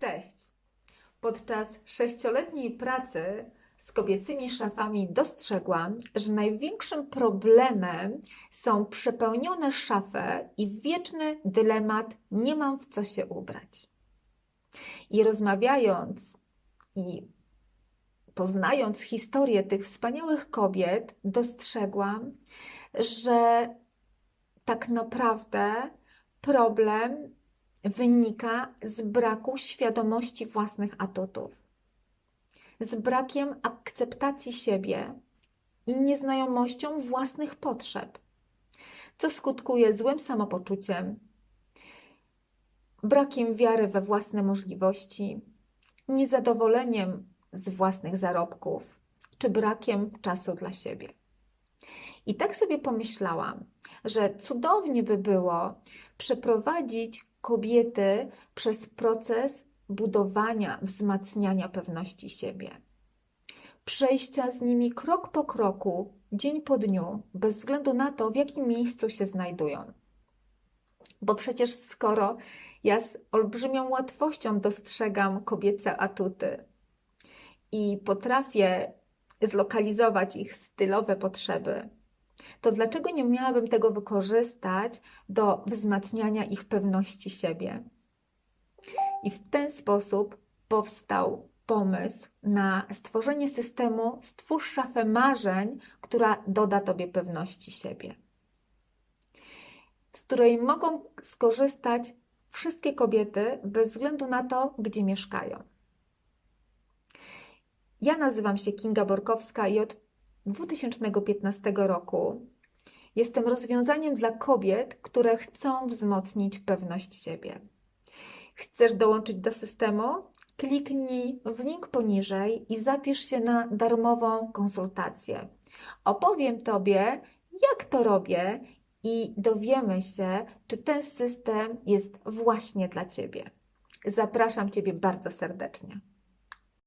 Cześć! Podczas sześcioletniej pracy z kobiecymi szafami dostrzegłam, że największym problemem są przepełnione szafy i wieczny dylemat: nie mam w co się ubrać. I rozmawiając i poznając historię tych wspaniałych kobiet, dostrzegłam, że tak naprawdę problem wynika z braku świadomości własnych atutów, z brakiem akceptacji siebie i nieznajomością własnych potrzeb, co skutkuje złym samopoczuciem, brakiem wiary we własne możliwości, niezadowoleniem z własnych zarobków czy brakiem czasu dla siebie. I tak sobie pomyślałam, że cudownie by było przeprowadzić kobiety przez proces budowania, wzmacniania pewności siebie. Przejścia z nimi krok po kroku, dzień po dniu, bez względu na to, w jakim miejscu się znajdują. Bo przecież skoro ja z olbrzymią łatwością dostrzegam kobiece atuty i potrafię zlokalizować ich stylowe potrzeby, to dlaczego nie miałabym tego wykorzystać do wzmacniania ich pewności siebie? I w ten sposób powstał pomysł na stworzenie systemu Stwórz szafę marzeń, która doda Tobie pewności siebie, z której mogą skorzystać wszystkie kobiety bez względu na to, gdzie mieszkają. Ja nazywam się Kinga Borkowska i od 2015 roku jestem rozwiązaniem dla kobiet, które chcą wzmocnić pewność siebie. Chcesz dołączyć do systemu? Kliknij w link poniżej i zapisz się na darmową konsultację. Opowiem Tobie, jak to robię i dowiemy się, czy ten system jest właśnie dla Ciebie. Zapraszam Ciebie bardzo serdecznie.